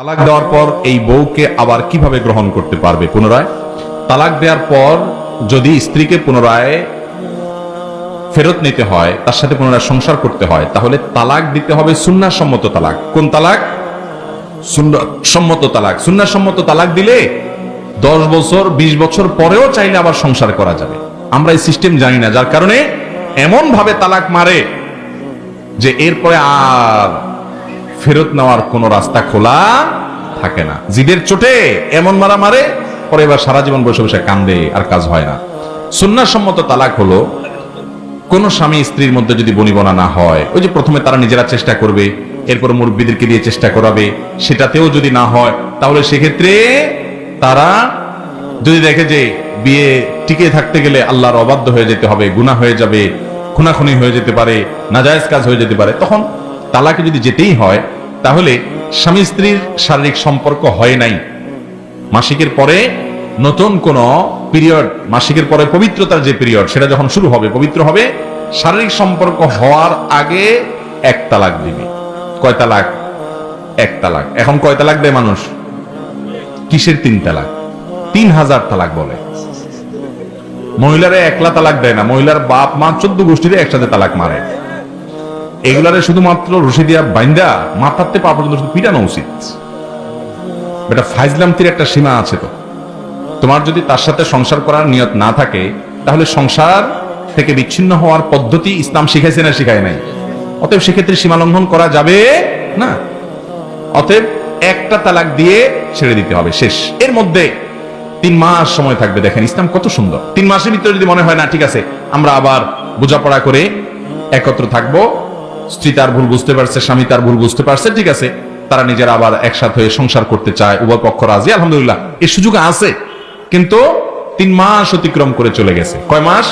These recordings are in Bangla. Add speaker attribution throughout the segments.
Speaker 1: তালাক দেওয়ার পর এই বউকে আবার কীভাবে গ্রহণ করতে পারবে পুনরায়? তালাক দেওয়ার পর যদি স্ত্রীকে পুনরায় ফেরত নিতে হয়, তার সাথে পুনরায় সংসার করতে হয়, তাহলে তালাক দিতে হবে সম্মত তালাক। কোন তালাক? সম্মত তালাক। সম্মত তালাক দিলে দশ বছর, বিশ বছর পরেও চাইলে আবার সংসার করা যাবে। আমরা এই সিস্টেম জানি না, যার কারণে এমন ভাবে তালাক মারে যে এরপরে আর ফেরত নেওয়ার কোন রাস্তা খোলা থাকে না। জিদের চোটে এমন মারা মারে, পরে এবার সারা জীবন বসে বসে কান্দে আর কাজ হয় না। সুন্নাসম্মত তালাক হলো, কোন স্বামী স্ত্রীর মধ্যে যদি বনিবনা না হয়, ওই যে প্রথমে তারা নিজেরা চেষ্টা করবে, এরপর মুরব্বীদেরকে দিয়ে চেষ্টা করাবে, সেটাতেও যদি না হয়, তাহলে সেক্ষেত্রে তারা যদি দেখে যে বিয়ে টিকে থাকতে গেলে আল্লাহর অবাধ্য হয়ে যেতে হবে, গুনাহ হয়ে যাবে, খুনাখুনি হয়ে যেতে পারে, নাজায়েজ কাজ হয়ে যেতে পারে, তখন তালাকে যদি যেতেই হয় তাহলে স্বামী স্ত্রীর শারীরিক সম্পর্ক হয় নাই। মাসিকের পরে নতুন কোন পিরিয়ড মাসিকের পরে পবিত্রতার যে পিরিয়ড সেটা যখন শুরু হবে, পবিত্র হবে, শারীরিক সম্পর্ক হওয়ার আগে এক তালাক দিবে। কয় তালাক? এক তালাক। এখন কয় তালাক দেয় মানুষ? কিসের তিন তালাক? তিন হাজার তালাক বলে। মহিলারা একলা তালাক দেয় না। মহিলার বাপ মা চোদ্দ গোষ্ঠীতে একসাথে তালাক মারে। এগুলারে শুধুমাত্র রশি দিয়া বাইন্দা মাথাতে পা পর্যন্ত শুধু পিটানো উচিত। এটা ফাইজলামতির একটা সীমা আছে তো। তোমার যদি তার সাথে সংসার করার নিয়ত না থাকে, তাহলে সংসার থেকে বিচ্ছিন্ন হওয়ার পদ্ধতি ইসলাম শিখাইছে না শিখায় নাই। অতএব সেক্ষেত্রে সীমা লঙ্ঘন করা যাবে না। অতএব একটা তালাক দিয়ে ছেড়ে দিতে হবে, শেষ। এর মধ্যে তিন মাস সময় থাকবে, দেখেন, ইসলাম কত সুন্দর। তিন মাসের ভিতরে যদি মনে হয়, না, ঠিক আছে, আমরা আবার বোঝাপড়া করে একত্র থাকব স্ত্রী তার ভুল বুঝতে পারছে, স্বামী তার ভুল বুঝতে পারছে, ঠিক আছে? তারা নিজেরা আবার একসাথে হয়ে সংসার করতে চায়, উভয় পক্ষ রাজি, আলহামদুলিল্লাহ। এই সুযোগ আছে, কিন্তু তিন মাস অতিক্রম করে চলে গেছে। কয় মাস?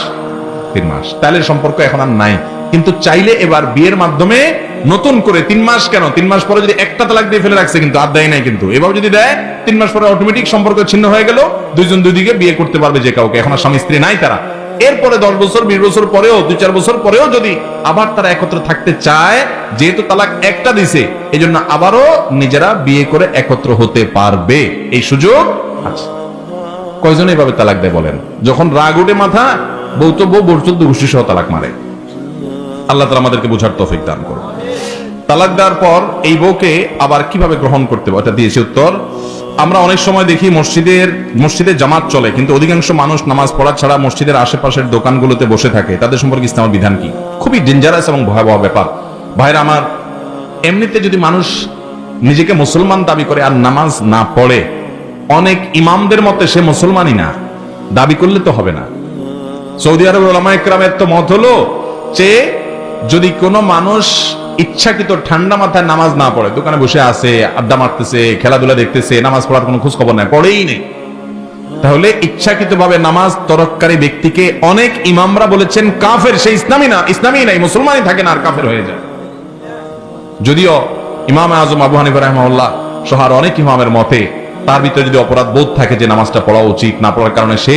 Speaker 1: তিন মাস। তাহলে সম্পর্ক এখন আর নাই। কিন্তু চাইলে এবার বিয়ের মাধ্যমে নতুন করে তিন মাস কেন? তিন মাস পরে যদি একটা তালাক দিয়ে ফেলে রাখছে, কিন্তু আর দেয় নাই কিন্তু। এবার যদি দেয়, তিন মাস পরে অটোমেটিক সম্পর্ক ছিন্ন হয়ে গেল, দুইজন দুই দিকে বিয়ে করতে পারবে যে কাউকে। এখন আর স্বামী স্ত্রী নাই তারা। এরপরে দশ বছর, বিশ বছর পরেও, দুই চার বছর পরেও যদি আবার তারা একত্র থাকতে চায়, যেহেতু তালাক একটা দিছে এই জন্য আবারও নিজেরা বিয়ে করে একত্র হতে পারবে। এই সুযোগ আছে। কয়জন এভাবে তালাক দেয় বলেন? যখন রাগ উঠে মাথা, বউ তো বউ বউ গোষ্ঠী সহ তালাক মারে। আল্লাহ তালা আমাদেরকে বোঝার তৌফিক দান করো তালাক দেওয়ার পর এই বউকে আবার কীভাবে গ্রহণ করতে হবে? এটা দিয়েছি উত্তর আমরা অনেক সময় দেখি মসজিদের, মসজিদে জামাত চলে, কিন্তু অধিকাংশ মানুষ নামাজ পড়া ছাড়া মসজিদের আশেপাশের দোকানগুলোতে বসে থাকে। তাদের সম্পর্কে ইসলামের বিধান কি? খুবই ডেঞ্জারাস এবং ভয়াবহ ব্যাপার। ভাইরা আমার, এমনিতে যদি মানুষ নিজেকে মুসলমান দাবি করে আর নামাজ না পড়ে, অনেক ইমামদের মতে সে মুসলমানই না। দাবি করলে তো হবে না। সৌদি আরব ওলামা একরামের তো মত হলো যে, যদি কোনো মানুষ ইচ্ছাকৃত ঠান্ডা মাথায় নামাজ না পড়ে। দোকানে বসে আছে, আড্ডা মারতেছে, খেলাধুলা দেখতেছে, নামাজ পড়ার কোনো খোঁজ খবর নাই, পড়েই নেই। তাহলে ইচ্ছাকৃত ভাবে নামাজ তরককারী ব্যক্তিকে অনেক ইমামরা বলেছেন, কাফের সে ইসলামী না, ইসলামী নাই, মুসলমানই থাকে না আর কাফের হয়ে যায়। যদিও ইমাম আজম আবু হানিফা রহমাউল্লাহ সহার অনেক ইমামের মতে, তার ভিতরে যদি অপরাধ বোধ থাকে যে নামাজটা পড়া উচিত না পড়ার কারণে সে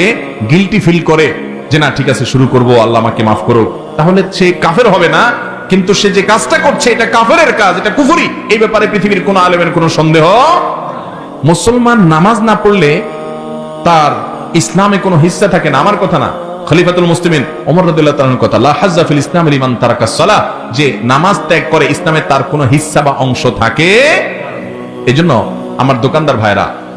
Speaker 1: গিলটি ফিল করে যে, না, ঠিক আছে, শুরু করব, আল্লাহ আমাকে মাফ করো তাহলে সে কাফের হবে না। কিন্তু সে যে কাজটা করছে, এটা কাফের কাজ, এটা কুফুরি। এই ব্যাপারে পৃথিবীর কোন আলেমের কোনো সন্দেহ? মুসলমান নামাজ না পড়লে তার ইসলামে কোনো হিস্সা থাকে না। আমার কথা না। কথা যে নামাজ ত্যাগ করে তার কোনো বা অংশ থাকে। এজন্য আমার দোকানদার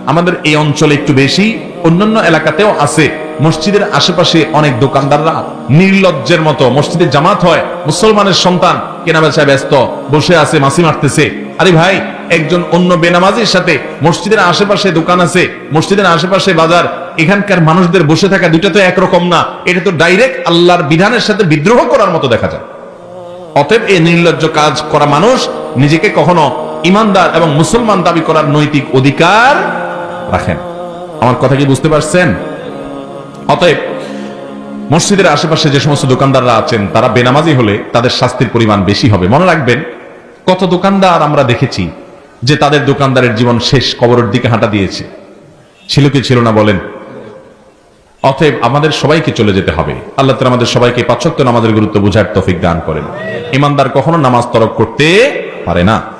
Speaker 1: আমাদের এই অঞ্চলে একটু বেশি, অন্যান্য এলাকাতেও আছে মসজিদের আশেপাশে অনেক দোকানদাররা নির্লজ্জের মতো মসজিদে জামাত হয়, মুসলমানের সন্তান কেনা বেচা ব্যস্ত, বসে আছে মাসি মারতেছে। আরে ভাই, একজন অন্য বেনামাজির সাথে মসজিদের আশেপাশে দোকান আছে, মসজিদের আশেপাশে বাজার, এখানকার মানুষদের বসে থাকা দুইটা তো একরকম না। এটা তো ডাইরেক্ট আল্লাহর বিধানের সাথে বিদ্রোহ করার মতো দেখা যায়। অতএব এই নির্লজ্জ কাজ করা মানুষ নিজেকে কখনো ইমানদার এবং মুসলমান দাবি করার নৈতিক অধিকার রাখেন আমার কথা কি বুঝতে পারছেন? অতএব, মসজিদের আশেপাশে যে সমস্ত দোকানদাররা আছেন, তারা বেনামাজি হলে তাদের শাস্তির পরিমাণ বেশি হবে। মনে রাখবেন, কত দোকানদার আমরা দেখেছি যে তাদের দোকানদারের জীবন শেষ, কবরের দিকে হাঁটা দিয়েছে। ছিল কি ছিল না বলেন? অতএব আমাদের সবাইকে চলে যেতে হবে। আল্লাহ তাআলা আমাদের সবাইকে পাঁচত্ব নামাজের গুরুত্ব বুঝার তৌফিক দান করেন। ইমানদার কখনো নামাজ তরক করতে পারে না।